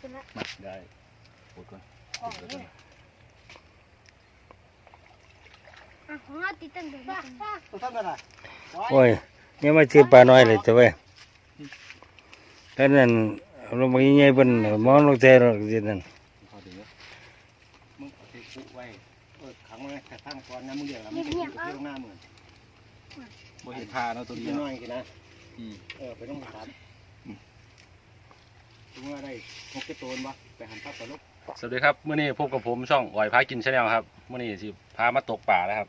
ขึ้นละมาได้ปวดก่อนออกเลยอะของเราติดตั้งแต่บ้านตัวท่านอะไรโอ้ยนี่มาชื่อปลาน้อยเลยจ้ะเว้ยท่านนั้นลงมาใหญ่ๆเพิ่นมองลงใจเราสินั่นพอถึงแล้วมึงเอาไปปุ๊ไว้เออขังไว้แต่ตั้งก่อนนะมึงเดี๋ยวแล้วมึงจะอยู่ที่ตรงหน้ามึงบ่เห็นพาเนาะตัวตัวนี้น้อเนาะยกันนะอืมเออไปต้องถาม ถึงว่าได้หกเจ็ดตัวบ่ไปหันทับกับลูกสวัสดีครับมื้อนี้พบกับผมช่องอ่อยพากินชาแนลครับมื้อนี้สิพามาตกป่าแล้วครับ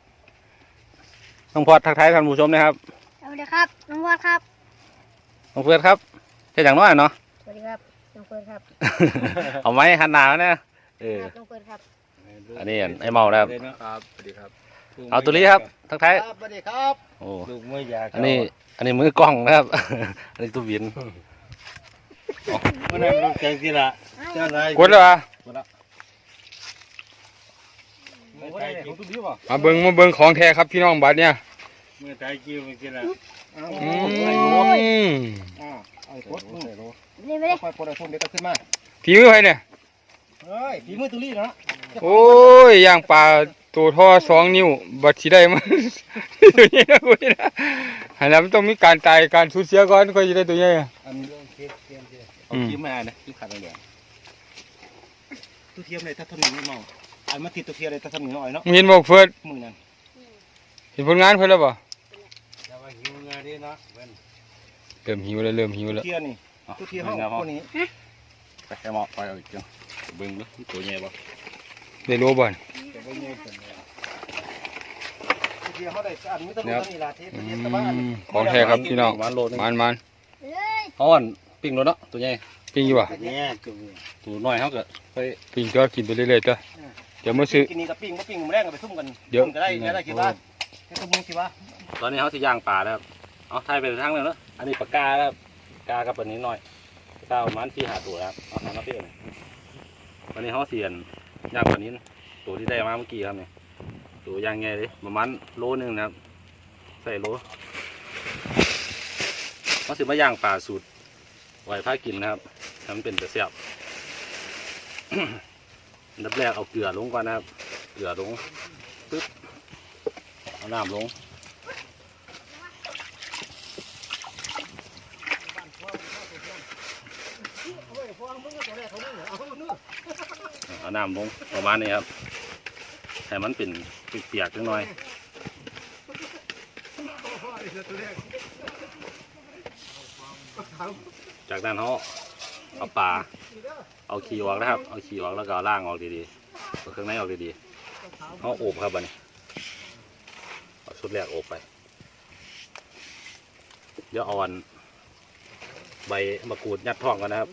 น้องพอดทักทายท่านผู้ชมนะครับสวัสดีครับน้องวอดครับ น้องเฟิร์สครับเฮ็ดอย่างน้อยเนาะ สวัสดีครับน้องเฟิร์นครับเอาไม้หันหน้ามาเนี่ยเออน้องเฟิร์นครับ อันนี้ไอ้เมาแล้วครับครับสวัสดีครับเอาตัวนี้ครับทักทายครับสวัสดีครับโอ้ลูกมือยาอันนี้ อันนี้มือกล้องนะครับ อันนี้ตัววิน มันนั่นลูกใจสิละเจ้านายกดแล้วอะไม่ได้ของตุ้ดิวอะมาเบิ่งมาเบิ่งของแท้ครับพี่น้องบัดเนี่ยเมื่อใจกิ้วมันสิละอ้าวอืมมอ้าวไอ้กดมึงนี่ไม่ได้ค่อยปลดไอ้พุ่นเดี๋ยวก็ขึ้นมาฝีมือไผเนี่ยเฮ้ยฝีมือตุลี่เนาะโอ้ยย่างปลาตัวท่อสองนิ้วบัดสิได้มาตัวนี้นะคุยนะอันนั้นมันต้องมีการตายการสูญเสียก่อนค่อยจะได้ตัวใหญ่อะอันนี้เทียมเทียม เทียมเอาคลิปมาเนี่ยคลิปขาดเหลืองตัวเทียมเลยถ้าทำหนึ่งไม่เมาอันมาติดตัวเทียมเลยถ้าทำหนึ่งน้อยเนาะมึงเห็นบอกเฟิร์สมือนั่นเห็นผลงานเพิ่นแล้วบ่จะว่าหิวงานดีเนาะเว้นเริ่มหิวแล้วเริ่มหิวแล้วเทียมนี่ตัวเทียมห้องคนนี้ไปแค่หมอกไปเอาอีกจังเบิ่งดูตัวใหญ่บ่ได้รู้บ่นจะไปเงี้ยกันเลยตัวเทียมเขาได้อันไม่ต้องรู้นี่ละที่ตัวเทียมแต่ว่าอันอืมของแท้ครับพี่น้องประมาณโลนึงมันมันเลยเขาอ่อน ปิ้งรถเนาะตัวใหญ่ปิ้งอยู่บ่เนี่ยจุ่มตัวน้อยเขาก็ไปปิ้งจอดกินไปเรื่อยๆจ้ะเดี๋ยวมาซื้อกินนี่กับปิ้งกับปิ้งมาแรงกันไปซุ่มกันเดี๋ยวซุ่มก็ได้ก็ได้คิดว่าให้ตุ้มคิดว่าตอนนี้เขาสิย่างปลาแล้วครับเอาไทยไปทางนึงเนาะอันนี้ปากกาครับปากกากับปลานี้น้อยปากกาประมาณที่หาตัวครับเอาทางมาเปี้ยนวันนี้เขาเสียนย่างปลานี้ตัวที่ได้มาเมื่อกี้ครับเนี่ยตัวย่างไงเลยประมาณโลนึงนะครับใส่โลเขาสิมาย่างปลาสูตร ไหวผ้ากินนะครับทำเป็นแต่เสียบนดับแรกเอาเกลือลงก่อนนะครับ เกลือลงปึ๊บเอาน้ำลงเอาน้ำลงประมาณนี้ครับให้มันเป็นเปียกๆจังหน่อย จากนั้นเขาเอาปลาเอาขี้ออกนะครับ เอาขี้ออกแล้วก็ล่างออกดีๆเอาเครื่องในออกดีๆเขาอบครับบัดนี้เอาชุดแรกอบไป เดี๋ยวเอาอันใบมะกรูดยัดท้องกันนะครับ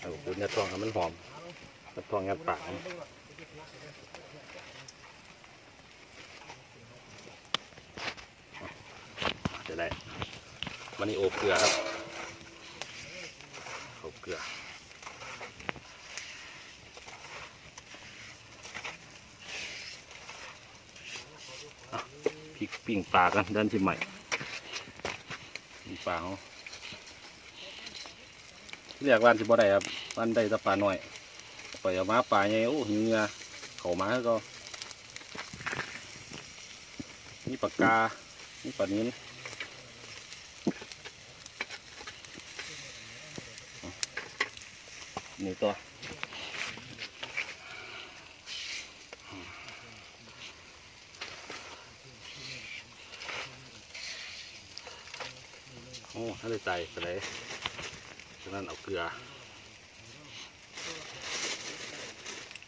เอาคุณยัดท้องให้มันหอมยัดท้องยัดปากมันเดี๋ยวได้ มันนี่โอบเกลือครับโอบเกลือพริกปิ้งปลากันด้านที่ใหม่ปิ้งปลาเขาเรียกวันสิบ่ได้ครับวันได้แต่ปลาหน่อยปล่อยเอามาปลาใหญ่โอ้เหงือเขามาก็นี่ปากกานี่ปลานิ้น หนึ่งตัวโอ้ถ้าได้ใจไปเลยฉะนั้นเอาเกลือ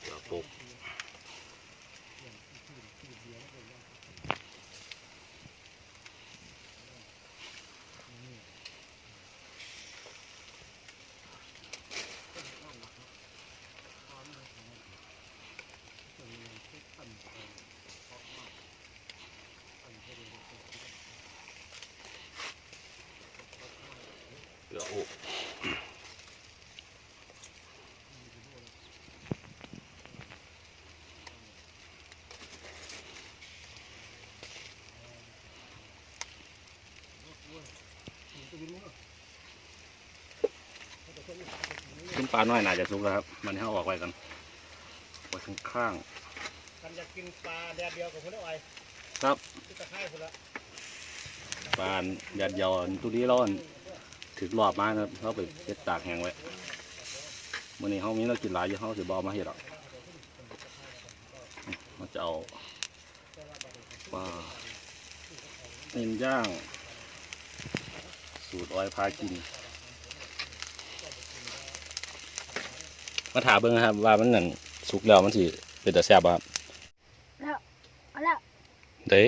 เกลือปลุกเกลื อโอบขึ้นปลาน้อยน่าจะสุกแล้วครับ มันให้เอาออกไว้กันไว้ข้างมันจะกินปลาแดดเดียวกับคนได้ไวๆครับที่ตะไคร้คนละปลายัดยอนตัวนี้ร้อน ถึงรอบมาครับเขาไปเช็ดตากแห้งไว้มื่อนี้เขามีเรากินหลายอยู่เขาสิบเอกมาเห็ดหรอกมันจะเอาปลาเน้นย่าง สูตรออยพากิน มาถามเบิ่งนะครับ ว่ามันนั่นสุกแล้วมันสิเป็นแต่แซ่บบ่ครับเอาแล้วเด้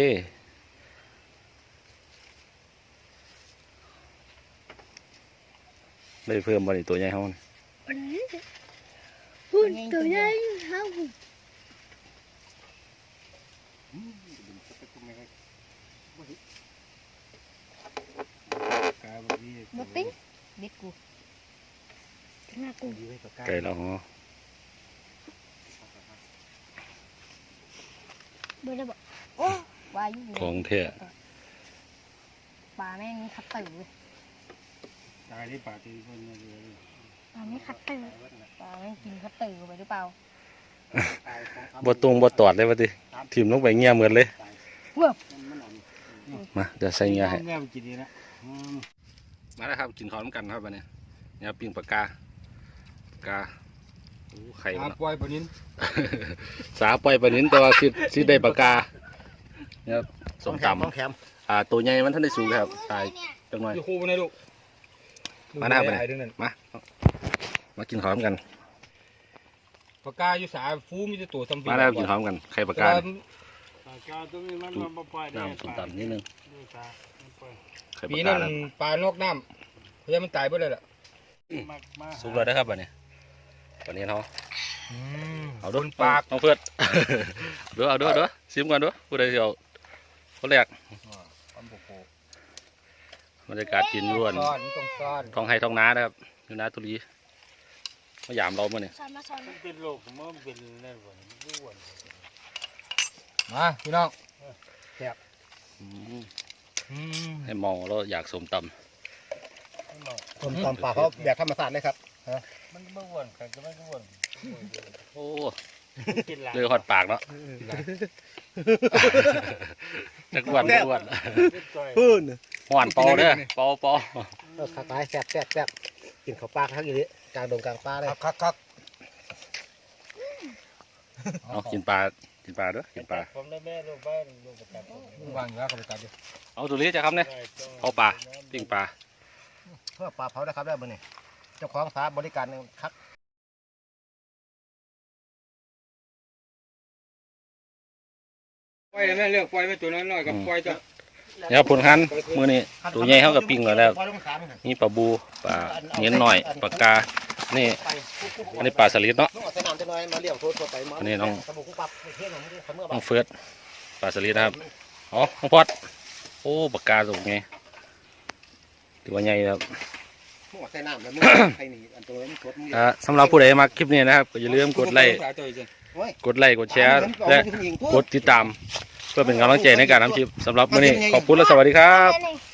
เลยเพิ่มบริตัวใหญ่เฮานี่หุ่นตัวใหญ่เฮากาบะปิ้งบิดกูหน้ากูไกับกาไก่แล้วฮะเบ่ได้บ่โอ้วาอยุ่ของแท้ปลาแม่งคัตเตอร์เว้ย ตายที่ปลาที่คนเนี่ยเลยปลาไม่คัตเตอร์ปลาแม่งกินคัตเตอร์ไปหรือเปล่าตายของทำบ่ตรงบ่ตอดเลยว่าติทิ่มลงไปเงียบเหมือนเลย เว้ยมันอ่อนมาเดี๋ยวใส่เงียให้ แม่ไปกินดีนะอืมมาแล้วครับกินข้าวน้ำกันครับวันนี้เนี่ยปิ้งปลากาปลากาโอ้ไข่อามันปล่อยปลานินสาปล่อยปลานิ้นแต่ว่าสิสิได้ปลากาเนี่ยครับสมตต้องแคมำอ่าตัวใหญ่มันท่านได้สูงครับตายจังหน่อยอยู่คู่ไปในลูก มาหน้าไปไหนไอ้เรื่องนั้นมา มากินข้าวน้ำกันปากกาอยู่สาฟูมีแต่ตัวซ้ำมาแล้วกินข้าวน้ำกันไข่ปลากาเนี่ยปลากาตัวนี้มันมันปล่อยได้น้ำสมตำนิดนึงปลามันปล่อยไข่ปปีลานั้กานแล้วปลานอกน้ำเพราะฉะนั้นมันตายไปเลยล่ะมากมากสุกแล้วนะครับวันนี้วันนี้เนาะเอาดูคนปากน้องเพื่อนดูเอาดูเอาดูซิมก่อนดูผู้ใดสิเอาคนแรกความโปโป บรรยากาศกินร่วนซ่อนต้องซ่อนท้องไห้ท้องนานะครับอยู่นาตุลีมายามเราเมื่อนี่สอนมาสอนมันเป็นโรคผมว่ามันเป็นนั่นวะมันอ้วนมาพี่น้องอืมอืมให้มองแล้วอยากสมตคนตำปลาเขาแบบธรรมชาติเลยครับมันไม่อ้วนใครก็ไม่อ้วนำโอ้กินหลายเลยหอดปากเนาะจักอ้วนอ้วนพื้น หวานเปอเด้อเปอเปอขาตายแซ่บแซ่บแซ่บกินข้าวปลาทั้งอย่างนี้กลางดงกลางปลาเลยครับครับเอากินปลากินปลาเด้อกินปลาผมได้แม่ลูกบ้านลูกประกันวางอยู่แล้วเขาไปตัดอยู่เอาตุลีจะครับเนี่ยเอาปลาปิ้งปลาเพื่อปลาเผานะครับได้บ่นี่เจ้าของสาบริการคักปล่อยได้ไหมเลือกปล่อยไปตัวน้อยๆกับปล่อยจ้ะเนี่ยครับผลคันมือนี้ตัวใหญ่เขากับปิ้งแล้วแล้วปล่อยลงสามครับมีปลาบูปลาเงี้ยนหน่อยปลากา นี่ไปปุ๊บปุ๊บปุ๊บอันนี้ปลาสลิดเนาะน้องเอาใส่น้ำจะน้อยมาเลี้ยงโทษไปมาอันนี้น้องสบู่คุปรับเที่ยงของเขาเมื่อน้บ่าองเฟิร์สปลาสลิดนะครับอ๋อน้องพอดโอ้ปลากาสูงไงถือว่าใหญ่ครับน้องเอาใส่น้ำแล้วมึงใครหนีอันตัวนี้มันกดมึงอ่าสำหรับผู้ใดมาคลิปนี้นะครับก็อย่าลืมกดไลค์สายตัวอีกจ้ะโอ้ยกดไลค์กดแชร์และกดติดตาม เพื่อเป็นกำลังใจในการทำคลิปสำหรับมื้อนี้ขอบคุณและสวัสดีครับแค่นี้